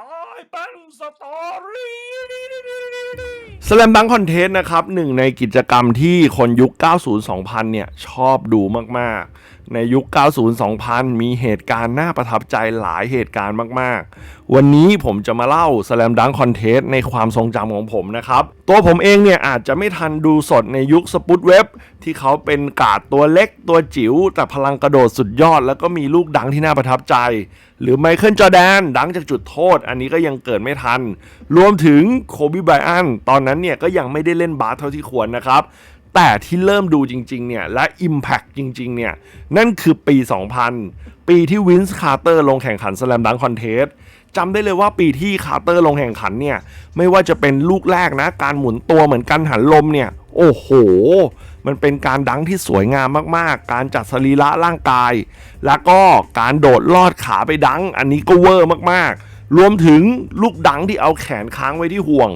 ตายเป็นสตอรี่สแลมบังคอนเทนต์นะครับหนึ่งในกิจกรรมที่คนยุค 90-2000 เนี่ย ชอบดูมาก ๆในยุค 90-2000 มีเหตุการณ์น่าประทับใจหลายเหตุการณ์มาก ๆ วันนี้ผมจะมาเล่าสแลมดังคอนเทนต์ในความทรงจำของผมนะครับ ตัวผมเองเนี่ยอาจจะไม่ทันดูสดในยุคสปุตเว็บที่เขาเป็นกาดตัวเล็กตัวจิ๋ว แต่พลังกระโดดสุดยอด แล้วก็มีลูกดังที่น่าประทับใจ หรือไมเคิลจอแดนดังจากจุดโทษ อันนี้ก็ยังเกิดไม่ทัน รวมถึงโคบีไบรอันตอนนั้นเนี่ยก็ยังไม่ได้เล่นบาสเท่าที่ควรนะครับ แต่ที่เริ่มดูจริง ๆ เนี่ย และ Impact จริง ๆ เนี่ย นั่นคือปี 2000 ปีที่วินส์คาร์เตอร์ลงแข่งขันสแลมดังคอนเทสจำได้เลยว่าปีที่คาร์เตอร์ลงแข่งขันเนี่ย ไม่ว่าจะเป็นลูกแรกนะ การหมุนตัวเหมือนกันหันลมเนี่ย โอ้โห มันเป็นการดังที่สวยงามมากๆ การจัดสรีระร่างกาย แล้วก็การโดดลอดขาไปดัง อันนี้ก็เวอร์มากๆ รวมถึงลูกดังที่เอาแขนค้างไว้ที่ห่วง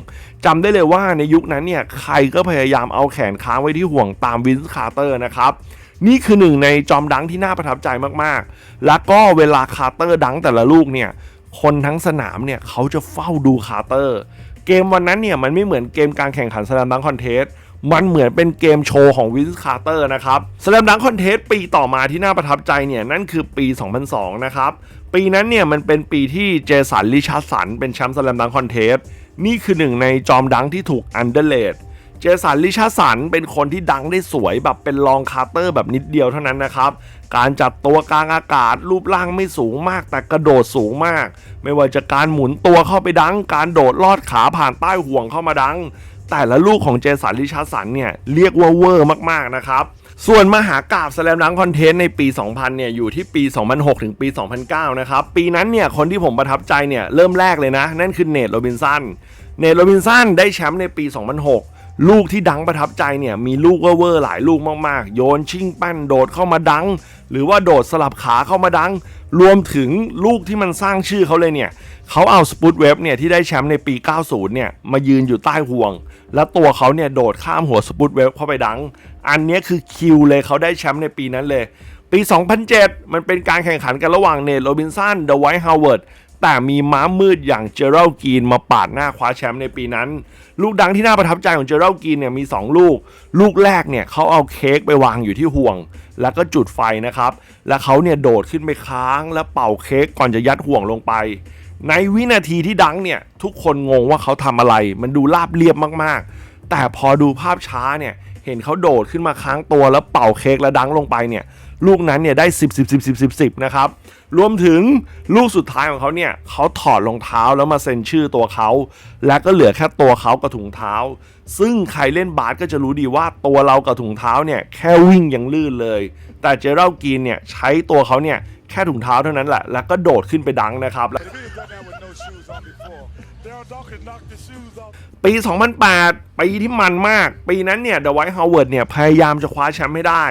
จำได้เลยว่าในยุคนั้นเนี่ยใครก็พยายามเอาแขนค้างไว้ที่ห่วงตามวินส์คาร์เตอร์นะครับนี่คือหนึ่งในจอมดังที่น่าประทับใจมากๆ แล้วก็เวลาคาร์เตอร์ดังแต่ละลูกเนี่ยคนทั้งสนามเนี่ยเขาจะเฝ้าดูคาร์เตอร์ เกมวันนั้นเนี่ยมันไม่เหมือนเกมการแข่งขันสแลมดังคอนเทสมันเหมือนเป็นเกมโชว์ของวินส์คาร์เตอร์นะครับสแลมดังคอนเทสปีต่อมาที่น่าประทับใจเนี่ยนั่นคือปี 2002 นะครับ ปีนั้นเนี่ยมันเป็นปีที่เจสันลิชาสันเป็นแชมป์สแลมดังคอนเทสนี่คือหนึ่งในจอมดังที่ถูกอันเดอร์เลดเจสันลิชาสันเป็นคนที่ดังได้สวยแบบเป็นรองคาร์เตอร์แบบนิดเดียวเท่านั้นนะครับ การจัดตัวกลางอากาศรูปร่างไม่สูงมาก แต่กระโดดสูงมาก ไม่ว่าจะการหมุนตัวเข้าไปดัง การโดดลอดขาผ่านใต้ห่วงเข้ามาดัง แต่ละลูกของเจสันลิชาสันเนี่ยเรียกว่าเวอร์มากๆนะครับ ส่วนมหากราบสแลมดังคอนเทนต์ในปี 2000 เนี่ยอยู่ที่ปี 2006 ถึงปี 2009 นะครับ ปีนั้นเนี่ยคนที่ผมประทับใจเนี่ยเริ่มแรกเลยนะ นั่นคือเนทโรบินสัน เนทโรบินสันได้แชมป์ในปี 2006 ลูกที่ดังประทับใจเนี่ยมีลูกเวอร์หลายลูกมากๆ โยนชิงปั้นโดดเข้ามาดัง หรือว่าโดดสลับขาเข้ามาดัง รวมถึงลูกที่มันสร้างชื่อเขาเลยเนี่ยเขาเอาสปุตเวฟเนี่ยที่ได้แชมป์ในปี 90 เนี่ยมายืนอยู่ใต้ห่วง แล้วตัวเขาเนี่ยโดดข้ามหัวสปุตเวฟเข้าไปดัง อันนี้คือคิวเลยเขาได้แชมป์ในปีนั้นเลย ปี 2007 มันเป็นการแข่งขันกันระหว่างเนทโรบินสันเดอะไวท์ฮาวเวิร์ด แต่มีม้ามืดอย่างเจอรัลกีนมาปาดหน้าคว้าแชมป์ในปีนั้น ลูกดังที่น่าประทับใจของเจอรัลกีนเนี่ยมี 2 ลูก ลูกแรกเนี่ยเขาเอาเค้กไปวางอยู่ที่ห่วง แล้วก็จุดไฟนะครับ แล้วเขาเนี่ยโดดขึ้นไปค้างแล้วเป่าเค้กก่อนจะยัดห่วงลงไป ในวินาทีที่ดังเนี่ยทุกคนงงว่าเขาทำอะไร มันดูราบเรียบมากๆ แต่พอดูภาพช้าเนี่ยเห็นเขาโดดขึ้นมาค้างตัวแล้วเป่าเค้กแล้วดังลงไปเนี่ย ลูกนั้นเนี่ยได้10 10 10 10 10 10นะครับรวมถึงลูกสุดท้ายของเขาเนี่ยเขาถอดรองเท้าแล้วมาเซ็นชื่อตัวเขา และก็เหลือแค่ตัวเขากับถุงเท้า ซึ่งใครเล่นบาสก็จะรู้ดีว่าตัวเรากับถุงเท้าเนี่ยแค่วิ่งยังลื่นเลย แต่เจเรลกีนเนี่ยใช้ตัวเขาเนี่ยแค่ถุงเท้าเท่านั้นแหละ แล้วก็โดดขึ้นไปดังนะครับปี 2008 ปีที่มันมาก ปีนั้นเนี่ยเดอะไวท์ฮาวเวิร์ดเนี่ยพยายามจะคว้าแชมป์ให้ได้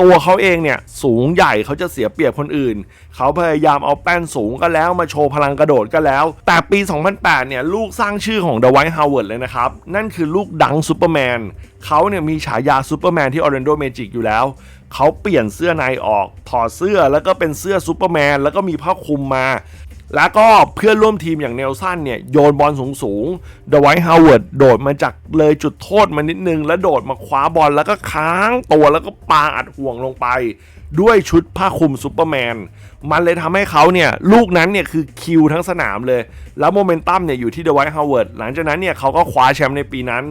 ตัวเขาเองเนี่ยสูงใหญ่เขาจะเสียเปรียบคนอื่น เขาพยายามเอาแป้นสูงก็แล้วมาโชว์พลังกระโดดก็แล้ว แต่ปี 2008 เนี่ยลูกสร้างชื่อของเดวิสฮาวเวิร์ดเลยนะครับ นั่นคือลูกดังซูเปอร์แมนเขาเนี่ยมีฉายาซูเปอร์แมนที่ออร์เรนโดเมจิกอยู่แล้ว เขาเปลี่ยนเสื้อในออก ถอดเสื้อแล้วก็เป็นเสื้อซูเปอร์แมนแล้วก็มีผ้าคลุมมา แล้วก็เพื่อนร่วมทีมอย่างเนลสันเนี่ย โยนบอลสูงๆเดไวท์ฮาวเวิร์ดโดดมาจากเลยจุดโทษมานิดนึง แล้วโดดมาคว้าบอลแล้วก็ค้างตัวแล้วก็ปาอัดห่วงลงไป ด้วยชุดผ้าคลุมซูเปอร์แมน มันเลยทำให้เขาเนี่ย ลูกนั้นเนี่ยคือคิวทั้งสนามเลย แล้วโมเมนตัมเนี่ยอยู่ที่เดไวท์ฮาวเวิร์ดหลังจากนั้นเนี่ยเขาก็คว้าแชมป์ในปีนั้น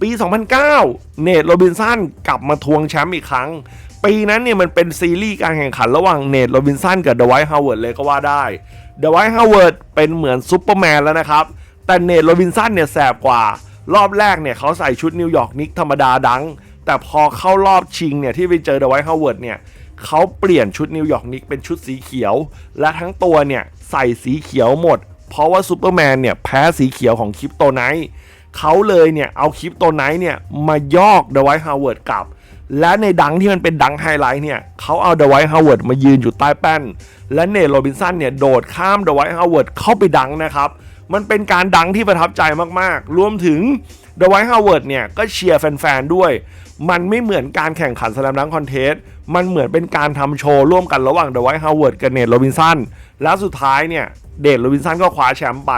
ปี 2009 เนทโรบินสันกลับมาทวงแชมป์อีกครั้ง ปีนั้นเนี่ยมันเป็นซีรีส์การแข่งขันระหว่างเนทโรบินสันกับเดอะไวท์ฮาวเวิร์ดเลยก็ว่าได้เดอะไวท์ฮาวเวิร์ดเป็นเหมือนซูเปอร์แมนแล้วนะครับ แต่เนทโรบินสันเนี่ยแสบกว่ารอบแรกเนี่ยเขาใส่ชุดนิวยอร์กนิกธรรมดาดัง แต่พอเข้ารอบชิงเนี่ยที่ไปเจอเดอะไวท์ฮาวเวิร์ดเนี่ยเขาเปลี่ยนชุดนิวยอร์กนิกเป็นชุดสีเขียว และทั้งตัวเนี่ยใส่สีเขียวหมด เพราะว่าซูเปอร์แมนเนี่ยแพ้สีเขียวของคริปโตไนท์เขาเลยเนี่ยเอาคลิปโตไนท์เนี่ยมายอกเดอะไวท์ฮาวเวิร์ดกลับ และในดังที่มันเป็นดังไฮไลท์เนี่ยเขาเอาเดวท์ฮาวเวิร์ดมายืนอยู่ใต้แป้น และเนทโรบินสันเนี่ยโดดข้ามเดวท์ฮาวเวิร์ดเข้าไปดังนะครับ มันเป็นการดังที่ประทับใจมากๆ รวมถึงเดวท์ฮาวเวิร์ดเนี่ยก็เชียร์แฟนๆด้วย มันไม่เหมือนการแข่งขันสแลมดังคอนเทสมันเหมือนเป็นการทำโชว์ร่วมกันระหว่างเดวท์ฮาวเวิร์ดกับเนทโรบินสันแล้วสุดท้ายเนี่ยเดทโรบินสันก็คว้าแชมป์ไป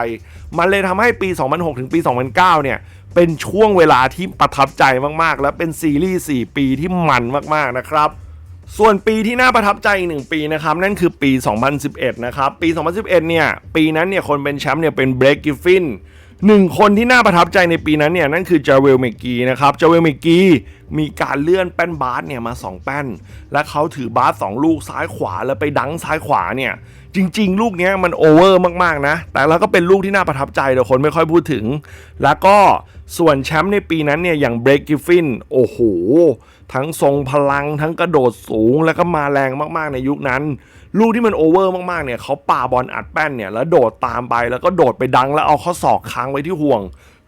มันเลยทำให้ปี 2006 ถึงปี 2009 เนี่ย เป็นช่วงเวลาที่ประทับใจมากๆ และเป็นซีรีส์ 4 ปีที่มันมากๆนะครับส่วนปีที่น่าประทับใจอีกหนึ่งปีนะครับ นั่นคือปี 2011 นะครับ ปี 2011 เนี่ย ปีนั้นเนี่ย คนเป็นแชมป์เนี่ยเป็นเบรกกิฟฟิน หนึ่งคนที่น่าประทับใจในปีนั้นเนี่ยนั่นคือจาเวลเมกีนะครับจาเวลเมกีมีการเลื่อนแป้นบาสเนี่ยมา 2 แป้น และเขาถือบาส2ลูกซ้ายขวาแล้วไปดังซ้ายขวาเนี่ย จริง ๆ ลูกนี้มันโอเวอร์มากๆนะ แต่แล้วก็เป็นลูกที่น่าประทับใจแต่คนไม่ค่อยพูดถึง แล้วก็ส่วนแชมป์ในปีนั้นเนี่ยอย่างเบรกกิฟฟินโอ้โห ทั้งทรงพลังทั้งกระโดดสูงแล้วก็มาแรงมากๆในยุคนั้นลูกที่มันโอเวอร์มากๆเนี่ยเขาป่าบอลอัดแป้นเนี่ยแล้วโดดตามไปแล้วก็โดดไปดังแล้วเอาข้อศอกค้างไว้ที่ห่วง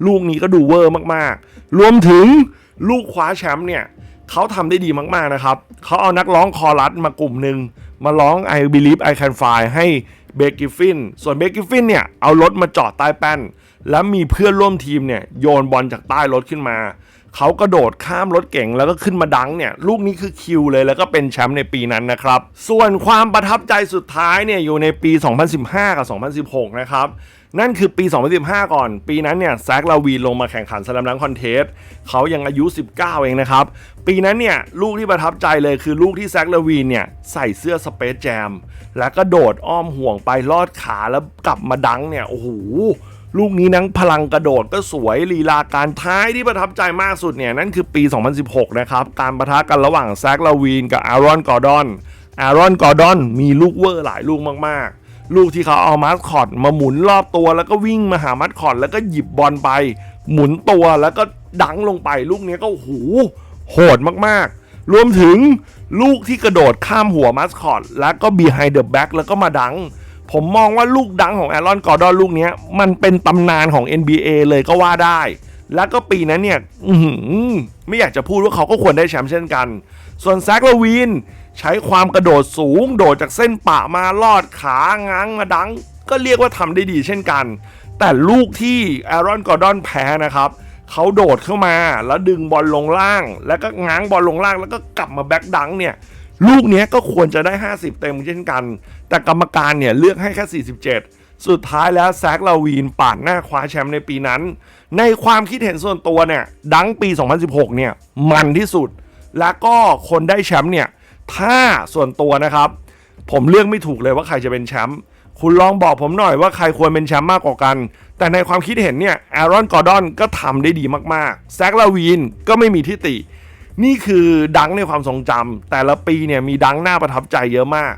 ลูกนี้ก็ดูเวอร์มากๆ รวมถึงลูกคว้าแชมป์เนี่ยเขาทำได้ดีมากๆนะครับเขาเอานักร้องคอรัสมากลุ่มหนึ่งมาร้อง I Believe I Can Fly ให้เบกกิฟฟิน ส่วนเบกกิฟฟินเนี่ยเอารถมาจอดใต้แป้น แล้วมีเพื่อนร่วมทีมเนี่ยโยนบอลจากใต้รถขึ้นมา เขากระโดดข้ามรถเก่งแล้วก็ขึ้นมาดังเนี่ยลูกนี้คือคิวเลยแล้วก็เป็นแชมป์ในปีนั้นนะครับ ส่วนความประทับใจสุดท้ายเนี่ยอยู่ในปี 2015 กับ 2016 นะครับ นั่นคือปี 2015 ก่อน ปีนั้นเนี่ยแซกลาวีนลงมาแข่งขันสลัมดังคอนเทสเขายังอายุ 19 เองนะครับ ปีนั้นเนี่ยลูกที่ประทับใจเลยคือลูกที่แซกลาวีนเนี่ยใส่เสื้อสเปซแจมแล้วก็โดดอ้อมห่วงไปลอดขาแล้วกลับมาดังเนี่ยโอ้โห ลูกนี้นังพลังกระโดดก็สวยลีลาการท้ายที่ประทับใจมากสุดเนี่ย นั่นคือปี 2016 นะครับ การประทะกันระหว่างแซกลาวีนกับอารอนกอร์ดอนอารอนกอร์ดอนมีลูกเวอร์หลายลูกมากๆ ลูกที่เขาเอามาสคอตมาหมุนรอบตัว แล้วก็วิ่งมาหามาสคอตแล้วก็หยิบบอลไป หมุนตัวแล้วก็ดังลงไป ลูกนี้ก็โอ้โหดมากๆ รวมถึงลูกที่กระโดดข้ามหัวมาสคอตแล้วก็ behind the back แล้วก็มาดัง ผมมองว่าลูกดังของแอรอนกอร์ดอนลูกนี้มันเป็นตำนานของ NBA เลยก็ว่าได้ แล้วก็ปีนั้นเนี่ยไม่อยากจะพูดว่าเขาก็ควรได้แชมป์เช่นกัน ส่วนแซกลาวีนใช้ความกระโดดสูง โดดจากเส้นปะมาลอดขาง้างมาดัง ก็เรียกว่าทำได้ดีเช่นกัน แต่ลูกที่แอรอนกอร์ดอนแพ้นะครับเขาโดดเข้ามาแล้วดึงบอลลงล่าง แล้วก็ง้างบอลลงล่างแล้วก็กลับมาแบ็กดังเนี่ย ลูกนี้ก็ควรจะได้ 50 เต็มเช่นกัน แต่กรรมการเนี่ยเลือกให้แค่ 47 สุดท้ายแล้วแซกลาวีนปาดหน้าคว้าแชมป์ในปีนั้น ในความคิดเห็นส่วนตัวเนี่ย ดังปี 2016 เนี่ย มันที่สุด แล้วก็คนได้แชมป์เนี่ย ถ้าส่วนตัวนะครับ ผมเลือกไม่ถูกเลยว่าใครจะเป็นแชมป์คุณลองบอกผมหน่อยว่าใครควรเป็นแชมป์มากกว่ากัน แต่ในความคิดเห็นเนี่ยแอรอนกอร์ดอนก็ทำได้ดีมากๆแซกลาวีนก็ไม่มีทิฏฐิ นี่คือดังในความทรงจำแต่ละปีเนี่ยมีดังน่าประทับใจเยอะมาก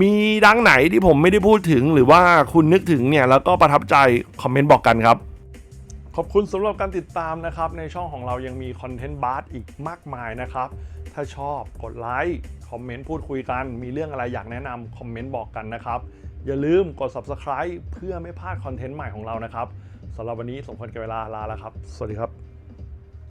มีดังไหนที่ผมไม่ได้พูดถึงหรือว่าคุณนึกถึงเนี่ยแล้วก็ประทับใจคอมเมนต์บอกกันครับขอบคุณสำหรับการติดตามนะครับ ในช่องของเรายังมีคอนเทนต์บาร์อีกมากมายนะครับ ถ้าชอบกดไลค์คอมเมนต์พูดคุยกัน มีเรื่องอะไรอยากแนะนำคอมเมนต์บอกกันนะครับ อย่าลืมกด subscribe เพื่อไม่พลาดคอนเทนต์ใหม่ของเรานะครับสำหรับวันนี้สมควรแก่เวลาลาแล้วครับ สวัสดีครับ